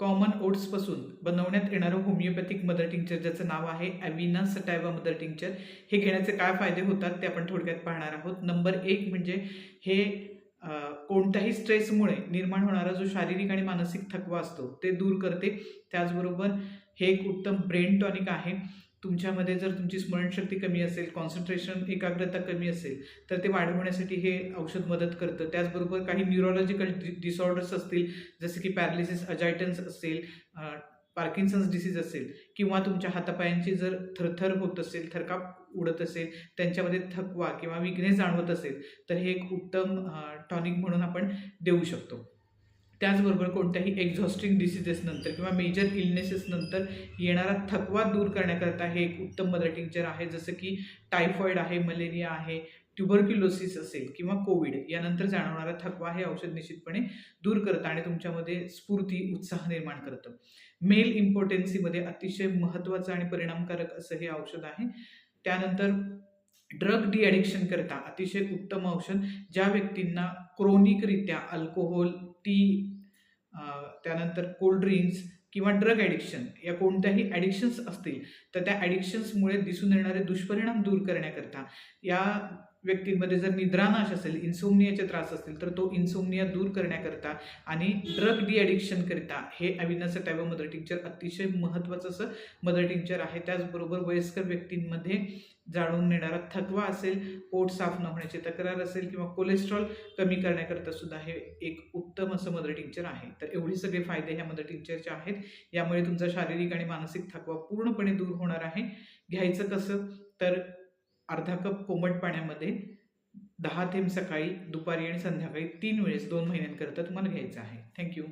Common ओट्सपासून बनवण्यात येणारं homeopathic mother tincture ज्याचं नाव आहे ॲविना सटायवा मदर टिंक्चर हे घेण्याचे काय फायदे होतात ते आपण थोडक्यात पाहणार आहोत. नंबर एक म्हणजे हे कोणत्याही स्ट्रेसमुळे निर्माण होणारा जो शारीरिक आणि मानसिक थकवा असतो ते दूर करते. त्याचबरोबर हे एक उत्तम ब्रेन टॉनिक आहे. तुमच्यामध्ये जर तुमची स्मरणशक्ती कमी असेल कॉन्सन्ट्रेशन एकाग्रता कमी असेल तर ते वाढवण्यासाठी हे औषध मदत करतं. त्याचबरोबर काही न्यूरोलॉजिकल डिसऑर्डर्स असतील जसे की पॅरालिसिस अजायटन्स असेल पार्किन्सन्स डिसीज असेल किंवा तुमच्या हातापायांची जर थरथर होत असेल थरकाप उडत असेल त्यांच्यामध्ये थकवा किंवा विघ्नेस जाणवत असेल तर हे एक उत्तम टॉनिक म्हणून आपण देऊ शकतो. त्याचबरोबर कोणत्याही एक्झॉस्टिंग डिसीजेसनंतर किंवा मेजर इलनेसेसनंतर येणारा थकवा दूर करण्याकरता हे एक उत्तम मदर टिंक्चर आहे. जसं की टायफॉईड आहे मलेरिया आहे ट्युबरक्युलोसिस असेल किंवा कोविड यानंतर जाणवणारा थकवा हे औषध निश्चितपणे दूर करतं आणि तुमच्यामध्ये स्फूर्ती उत्साह निर्माण करतं. मेल इम्पॉर्टन्सीमध्ये अतिशय महत्त्वाचं आणि परिणामकारक असं हे औषध आहे. त्यानंतर ड्रग डी ॲडिक्शन करता अतिशय उत्तम औषध. ज्या व्यक्तींना क्रोनिकरित्या अल्कोहोल टी त्यानंतर कोल्ड ड्रिंक्स किंवा ड्रग ॲडिक्शन या कोणत्याही ॲडिक्शन्स असतील तर त्या ॲडिक्शन्समुळे दिसून येणारे दुष्परिणाम दूर करण्याकरता या व्यक्तींमध्ये जर निद्रानाश असेल इन्सोमनियाचे त्रास असतील तर तो इन्सोमनिया दूर करण्याकरता आणि ड्रग डी ॲडिक्शन हे अविनाचं टॅबो मदर टिंचर अतिशय महत्त्वाचं असं मदर टिंचर आहे. त्याचबरोबर वयस्कर व्यक्तींमध्ये जाणून नेणारा थकवा असेल पोट साफ न होण्याची तक्रार असेल किंवा कोलेस्ट्रॉल कमी करण्याकरता सुद्धा हे एक उत्तम असं मदर टिंचर आहे. तर एवढे सगळे फायदे ह्या मदर टिंचरचे आहेत. यामुळे तुमचा शारीरिक आणि मानसिक थकवा पूर्णपणे दूर होणार आहे. घ्यायचं कसं? तर अर्धा कप कोमट पाण्यामध्ये दहा थेंब सकाळी दुपारी आणि संध्याकाळी तीन वेळेस दोन महिन्यांकरता तुम्हाला घ्यायचं आहे. थँक्यू